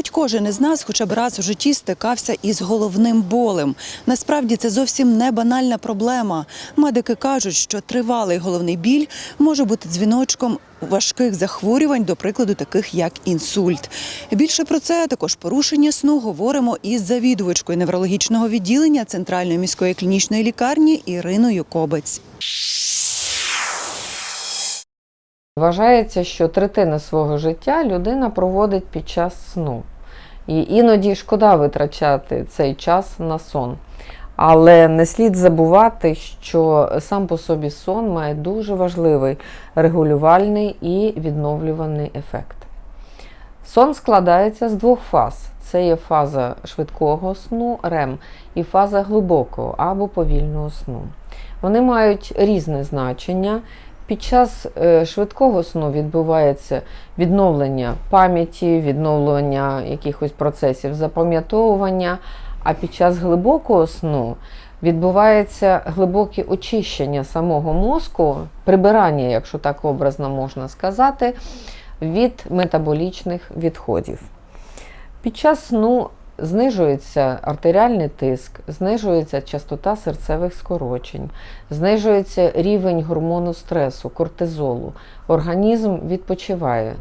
Мабуть, кожен із нас хоча б раз у житті стикався із головним болем. Насправді це зовсім не банальна проблема. Медики кажуть, що тривалий головний біль може бути дзвіночком важких захворювань, до прикладу, таких як інсульт. Більше про це також порушення сну говоримо із завідувачкою неврологічного відділення Центральної міської клінічної лікарні Іриною Кобець. Вважається, що третина свого життя людина проводить під час сну. І іноді шкода витрачати цей час на сон. Але не слід забувати, що сам по собі сон має дуже важливий регулювальний і відновлюваний ефект. Сон складається з двох фаз: це є фаза швидкого сну РЕМ і фаза глибокого або повільного сну. Вони мають різне значення. Під час е, швидкого сну відбувається відновлення пам'яті, відновлення якихось процесів запам'ятовування, а під час глибокого сну відбувається глибоке очищення самого мозку, прибирання, якщо так образно можна сказати, від метаболічних відходів. Під час сну знижується артеріальний тиск, знижується частота серцевих скорочень, знижується рівень гормону стресу, кортизолу. Організм відпочиває.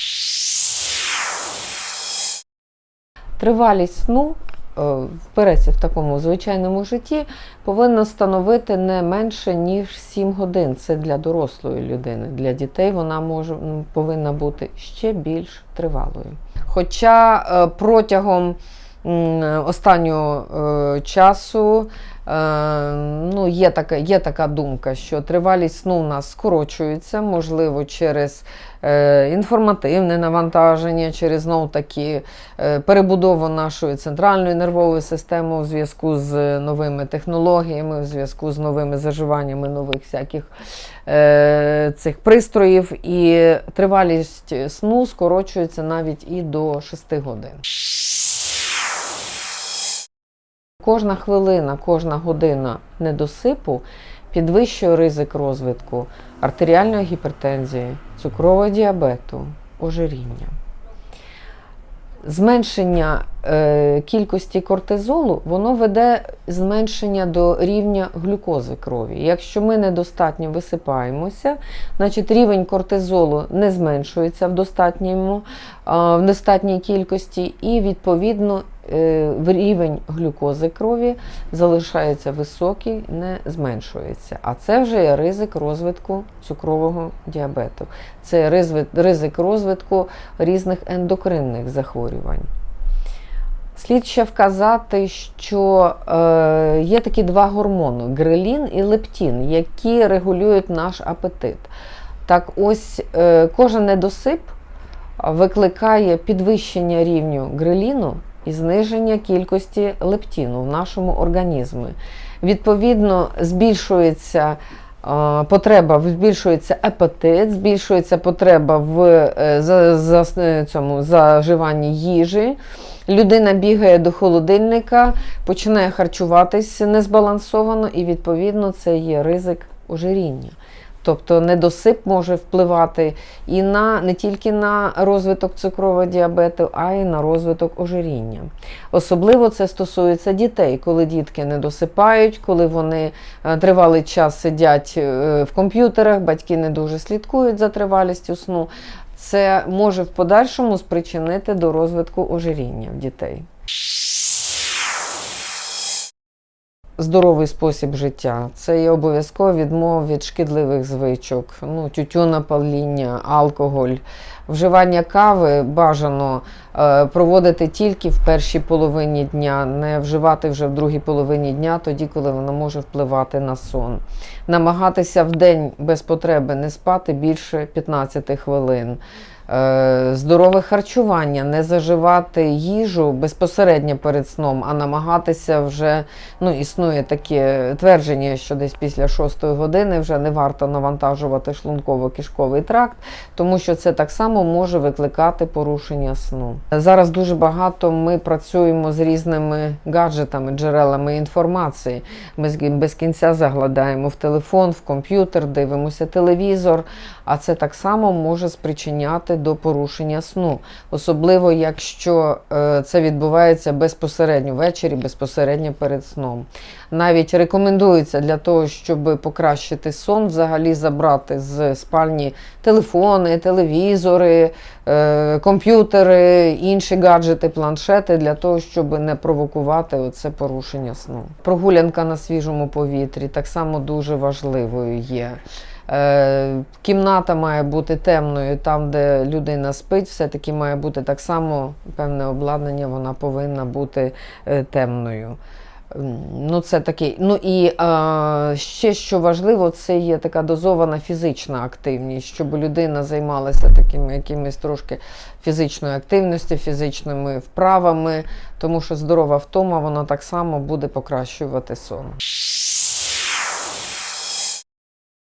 Тривалість сну е, в пересі в такому звичайному житті повинна становити не менше ніж 7 годин. Це для дорослої людини. Для дітей вона може повинна бути ще більш тривалою. Хоча е, протягом останнього е, часу е, ну, є, така, є така думка, що тривалість сну у нас скорочується, можливо, через е, інформативне навантаження, через знов таки е, перебудову нашої центральної нервової системи у зв'язку з новими технологіями, у зв'язку з новими заживаннями нових всяких е, цих пристроїв. І тривалість сну скорочується навіть і до 6 годин. Кожна хвилина, кожна година недосипу підвищує ризик розвитку артеріальної гіпертензії, цукрового діабету, ожиріння. Зменшення е, кількості кортизолу воно веде зменшення до рівня глюкози крові. Якщо ми недостатньо висипаємося, значить рівень кортизолу не зменшується в достатньому, а, в достатній кількості, і відповідно е, рівень глюкози крові залишається високий, не зменшується. А це вже є ризик розвитку цукрового діабету. Це ризик розвитку різних ендокринних захворювань. Слід ще вказати, що е, є такі два гормони грелін і лептін, які регулюють наш апетит. Так ось е, кожен недосип викликає підвищення рівню греліну і зниження кількості лептіну в нашому організмі. Відповідно, збільшується е, потреба, збільшується апетит, збільшується потреба в е, за, за, е, цьому заживанні їжі. Людина бігає до холодильника, починає харчуватись незбалансовано, і відповідно це є ризик ожиріння. Тобто недосип може впливати і на не тільки на розвиток цукрового діабету, а й на розвиток ожиріння. Особливо це стосується дітей, коли дітки не досипають, коли вони е, тривалий час сидять е, в комп'ютерах, батьки не дуже слідкують за тривалістю сну. Це може в подальшому спричинити до розвитку ожиріння в дітей. Здоровий спосіб життя це є обов'язково відмова від шкідливих звичок, ну, тютюна, паління, алкоголь. Вживання кави бажано е, проводити тільки в першій половині дня, не вживати вже в другій половині дня, тоді, коли вона може впливати на сон. Намагатися в день без потреби не спати більше 15 хвилин. Е, Здорове харчування, не заживати їжу безпосередньо перед сном, а намагатися вже ну, існує таке твердження, що десь після 6 години вже не варто навантажувати шлунково-кишковий тракт, тому що це так само може викликати порушення сну. Зараз дуже багато ми працюємо з різними гаджетами, джерелами інформації. Ми без кінця заглядаємо в телефон, в комп'ютер, дивимося телевізор, а це так само може спричиняти до порушення сну, особливо якщо е, це відбувається безпосередньо ввечері, безпосередньо перед сном. Навіть рекомендується для того, щоб покращити сон, взагалі забрати з спальні телефони, телевізори, е, комп'ютери, інші гаджети, планшети для того, щоб не провокувати оце порушення сну. Прогулянка на свіжому повітрі так само дуже важливою є. Е, Кімната має бути темною, там, де людина спить, все-таки має бути так само певне обладнання, вона повинна бути е, темною. Ну, це такий. Ну і е, ще що важливо, це є така дозована фізична активність, щоб людина займалася такими якимись трошки фізичною активністю, фізичними вправами, тому що здорова втома вона так само буде покращувати сон.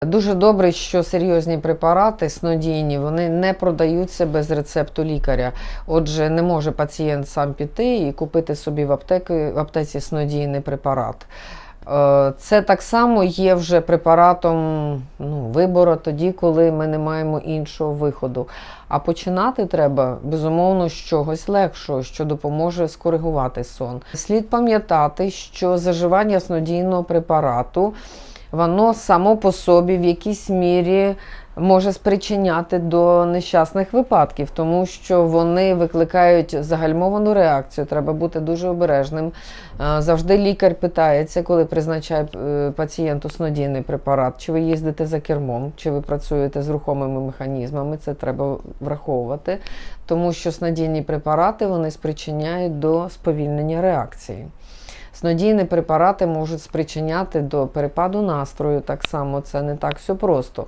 Дуже добре, що серйозні препарати снодійні вони не продаються без рецепту лікаря. Отже, не може пацієнт сам піти і купити собі в, аптеки, в аптеці снодійний препарат. Е, Це так само є вже препаратом ну, вибору тоді, коли ми не маємо іншого виходу. А починати треба, безумовно, з чогось легшого, що допоможе скоригувати сон. Слід пам'ятати, що заживання снодійного препарату воно само по собі в якійсь мірі може спричиняти до нещасних випадків, тому що вони викликають загальмовану реакцію. Треба бути дуже обережним. Е, Завжди лікар питається, коли призначає е, пацієнту снодійний препарат, чи ви їздите за кермом, чи ви працюєте з рухомими механізмами. Це треба враховувати, тому що снодійні препарати вони спричиняють до сповільнення реакції. Снодійні препарати можуть спричиняти до перепаду настрою. Так само це не так все просто.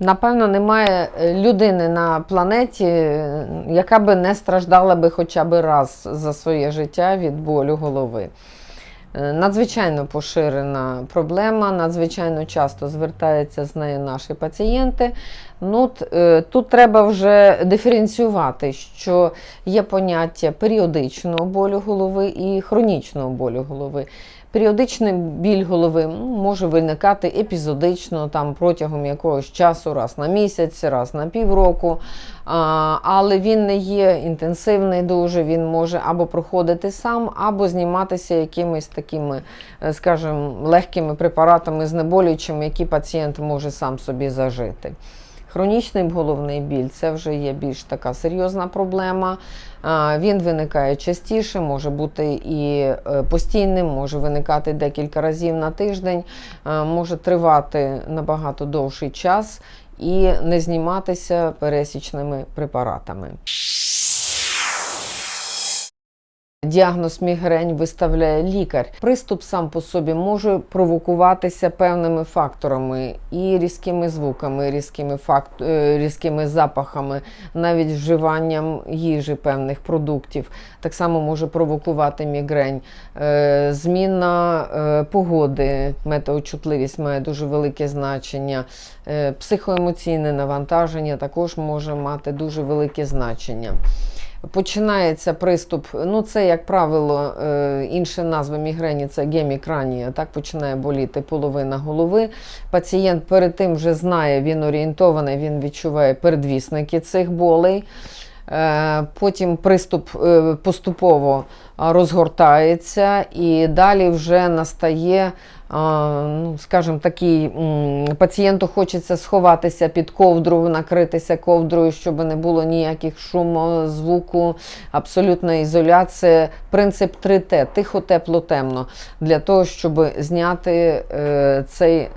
Напевно, немає людини на планеті, яка би не страждала би хоча б раз за своє життя від болю голови. Е, Надзвичайно поширена проблема, надзвичайно часто звертаються з нею наші пацієнти. Ну, е, тут треба вже диференціювати, що є поняття періодичного болю голови і хронічного болю голови. Періодичний біль голови може виникати епізодично там, протягом якогось часу, раз на місяць, раз на півроку. Але він не є інтенсивний дуже, він може або проходити сам, або зніматися якимись такими, е, скажімо, легкими препаратами знеболюючими, які пацієнт може сам собі зажити. Хронічний головний біль це вже є більш така серйозна проблема. Він виникає частіше, може бути і е, постійним, може виникати декілька разів на тиждень, може тривати набагато довший час і не зніматися пересічними препаратами. Діагноз мігрень виставляє лікар. Приступ сам по собі може провокуватися певними факторами і різкими звуками, різкими, факт... е, різкими запахами, навіть вживанням їжі певних продуктів. Так само може провокувати мігрень. Е, Зміна е, погоди, метеочутливість має дуже велике значення. Психоемоційне навантаження також може мати дуже велике значення. Починається приступ, ну це, як правило, е, інша назва мігрені це гемікранія. Так починає боліти половина голови. Пацієнт перед тим вже знає, він орієнтований, він відчуває передвісники цих болей. Е, Потім приступ е, поступово розгортається, і далі вже настає, ну, скажімо, такий пацієнту хочеться сховатися під ковдру, накритися ковдрою, щоб не було ніяких шуму, звуку, абсолютна ізоляція. Принцип 3Т тихо, тепло, темно для того, щоб зняти е, цей е,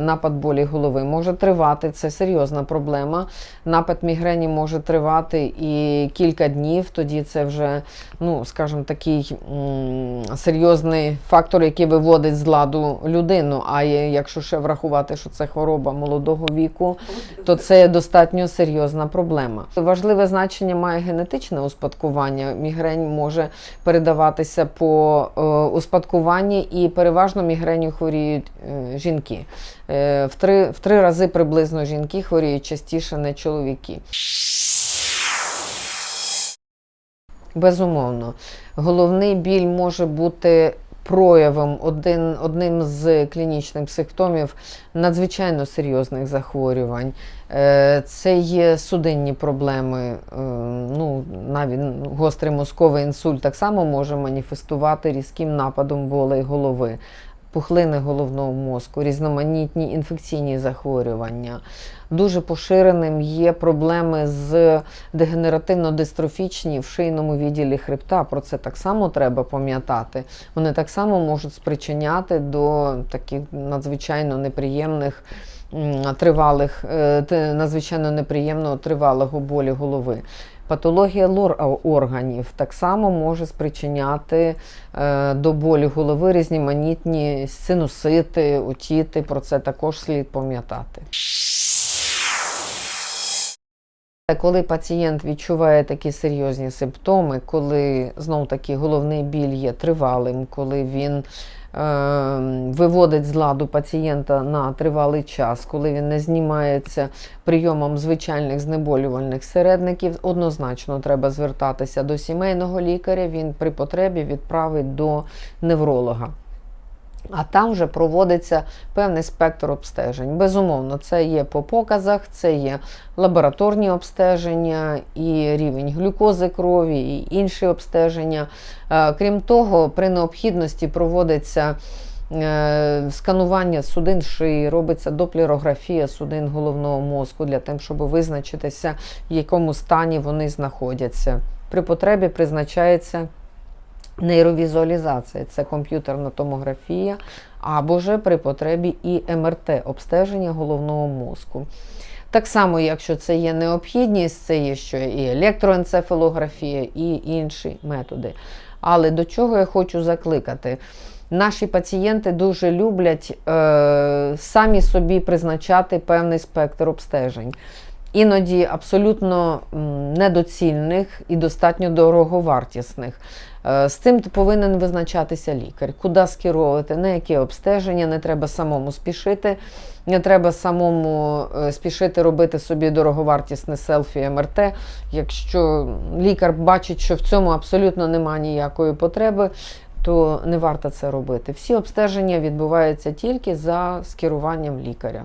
напад болі голови. Може тривати, це серйозна проблема. Напад мігрені може тривати і кілька днів. Тоді це вже, ну скажімо, такий серйозний фактор, який виводить з ладу людину. А якщо ще врахувати, що це хвороба молодого віку, то це достатньо серйозна проблема. Важливе значення має генетичне успадкування. Мігрень може передаватися по е, успадкуванні, і переважно мігренью хворіють е, жінки. Е, в, три, в три рази приблизно жінки хворіють частіше, не чоловіки. Безумовно, головний біль може бути проявом один, одним з клінічних симптомів надзвичайно серйозних захворювань. Е, Це є судинні проблеми, е, ну, навіть гострий мозковий інсульт так само може маніфестувати різким нападом болей голови. Пухлини головного мозку, різноманітні інфекційні захворювання. Дуже поширеним є проблеми з дегенеративно-дистрофічні в шийному відділі хребта. Про це так само треба пам'ятати. Вони так само можуть спричиняти до таких надзвичайно неприємних. Тривалих, е, надзвичайно неприємного тривалого болі голови. Патологія лор органів так само може спричиняти е, до болю голови різноманітні синусити, отіти. Про це також слід пам'ятати. Коли пацієнт відчуває такі серйозні симптоми, коли знов таки головний біль є тривалим, коли він виводить з ладу пацієнта на тривалий час, коли він не знімається прийомом звичайних знеболювальних середників, однозначно треба звертатися до сімейного лікаря. Він при потребі відправить до невролога. А там вже проводиться певний спектр обстежень. Безумовно, це є по показах, це є лабораторні обстеження, і рівень глюкози крові, і інші обстеження. Е, Крім того, при необхідності проводиться е, сканування судин шиї, робиться доплерографія судин головного мозку для того, щоб визначитися, в якому стані вони знаходяться. При потребі призначається нейровізуалізація, це комп'ютерна томографія, або ж при потребі і МРТ обстеження головного мозку. Так само, якщо це є необхідність, це є ще і електроенцефалографія, і інші методи. Але до чого я хочу закликати? Наші пацієнти дуже люблять е, самі собі призначати певний спектр обстежень. Іноді абсолютно недоцільних і достатньо дороговартісних. Е, З цим повинен визначатися лікар, куди скеровувати, на яке обстеження, не треба самому спішити, не треба самому е, спішити робити собі дороговартісне селфі МРТ. Якщо лікар бачить, що в цьому абсолютно немає ніякої потреби, то не варто це робити. Всі обстеження відбуваються тільки за скеруванням лікаря.